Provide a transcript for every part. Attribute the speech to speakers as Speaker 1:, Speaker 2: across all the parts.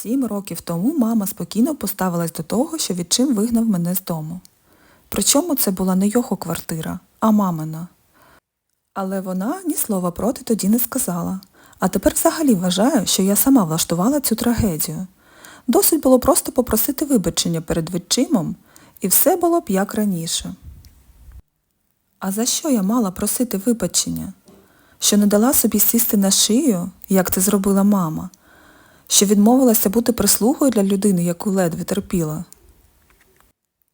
Speaker 1: Сім років тому мама спокійно поставилась до того, що відчим вигнав мене з дому. Причому це була не його квартира, а мамина. Але вона ні слова проти тоді не сказала. А тепер взагалі вважаю, що я сама влаштувала цю трагедію. Досить було просто попросити вибачення перед відчимом, і все було б як раніше. А за що я мала просити вибачення? Що не дала собі сісти на шию, як це зробила мама? Що відмовилася бути прислугою для людини, яку ледве терпіла?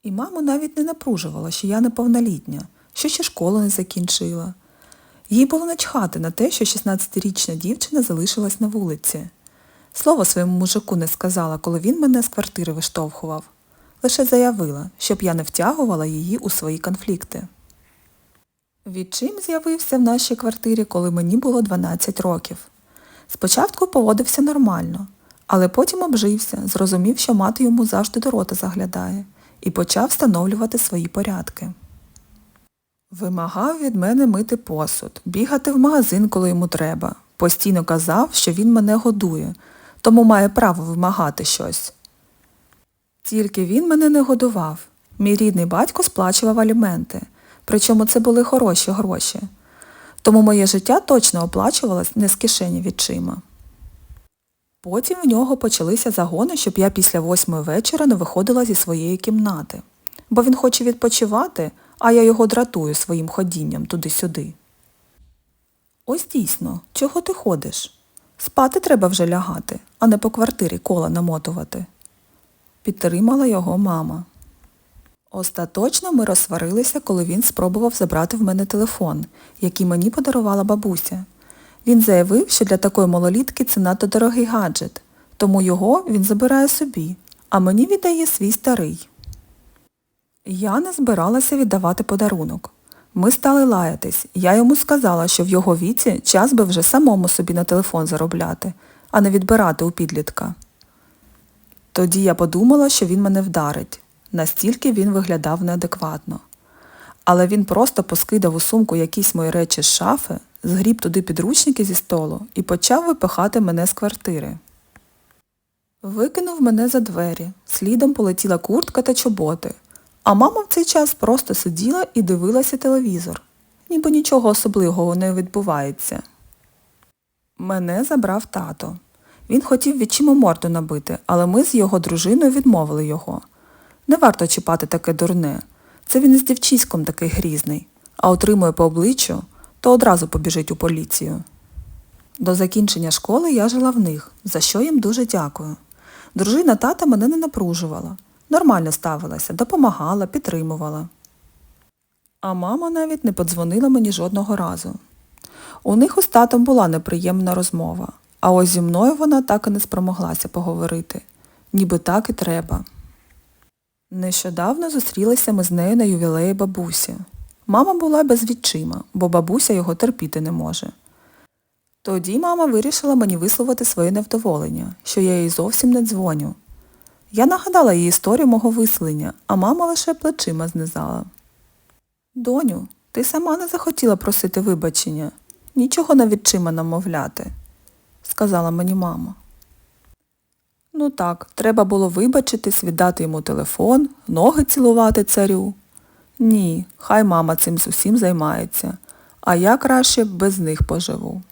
Speaker 1: І маму навіть не напружувала, що я неповнолітня, що ще школу не закінчила. Їй було начхати на те, що 16-річна дівчина залишилась на вулиці. Слово своєму мужику не сказала, коли він мене з квартири виштовхував. Лише заявила, щоб я не втягувала її у свої конфлікти. Відчим з'явився в нашій квартирі, коли мені було 12 років. Спочатку поводився нормально, але потім обжився, зрозумів, що мати йому завжди до рота заглядає, і почав встановлювати свої порядки. Вимагав від мене мити посуд, бігати в магазин, коли йому треба. Постійно казав, що він мене годує, тому має право вимагати щось. Тільки він мене не годував. Мій рідний батько сплачував аліменти, причому це були хороші гроші. Тому моє життя точно оплачувалось не з кишені відчима. Потім в нього почалися загони, щоб я після восьмої вечора не виходила зі своєї кімнати, бо він хоче відпочивати, а я його дратую своїм ходінням туди-сюди. Ось дійсно, чого ти ходиш? Спати треба вже лягати, а не по квартирі кола намотувати. Підтримала його мама. Остаточно ми розсварилися, коли він спробував забрати в мене телефон, який мені подарувала бабуся. Він заявив, що для такої малолітки це надто дорогий гаджет, тому його він забирає собі, а мені віддає свій старий. Я не збиралася віддавати подарунок. Ми стали лаятись. Я йому сказала, що в його віці час би вже самому собі на телефон заробляти, а не відбирати у підлітка. Тоді я подумала, що він мене вдарить. Настільки він виглядав неадекватно. Але він просто поскидав у сумку якісь мої речі з шафи, згріб туди підручники зі столу і почав випихати мене з квартири. Викинув мене за двері, слідом полетіла куртка та чоботи, а мама в цей час просто сиділа і дивилася телевізор, ніби нічого особливого не відбувається. Мене забрав тато. Він хотів відчиму морду набити, але ми з його дружиною відмовили його. Не варто чіпати таке дурне. Це він із дівчиськом такий грізний, а отримує по обличчю, то одразу побіжить у поліцію. До закінчення школи я жила в них, за що їм дуже дякую. Дружина тата мене не напружувала, нормально ставилася, допомагала, підтримувала. А мама навіть не подзвонила мені жодного разу. У них із татом була неприємна розмова, а ось зі мною вона так і не спромоглася поговорити. Ніби так і треба. Нещодавно зустрілися ми з нею на ювілеї бабусі. Мама була без відчима, бо бабуся його терпіти не може. Тоді мама вирішила мені висловити своє невдоволення, що я їй зовсім не дзвоню. Я нагадала їй історію мого виселення, а мама лише плечима знизала. Доню, ти сама не захотіла просити вибачення. Нічого на відчима намовляти, сказала мені мама. Ну так, треба було вибачитись, віддати йому телефон, ноги цілувати царю. Ні, хай мама цим з усім займається, а я краще без них поживу.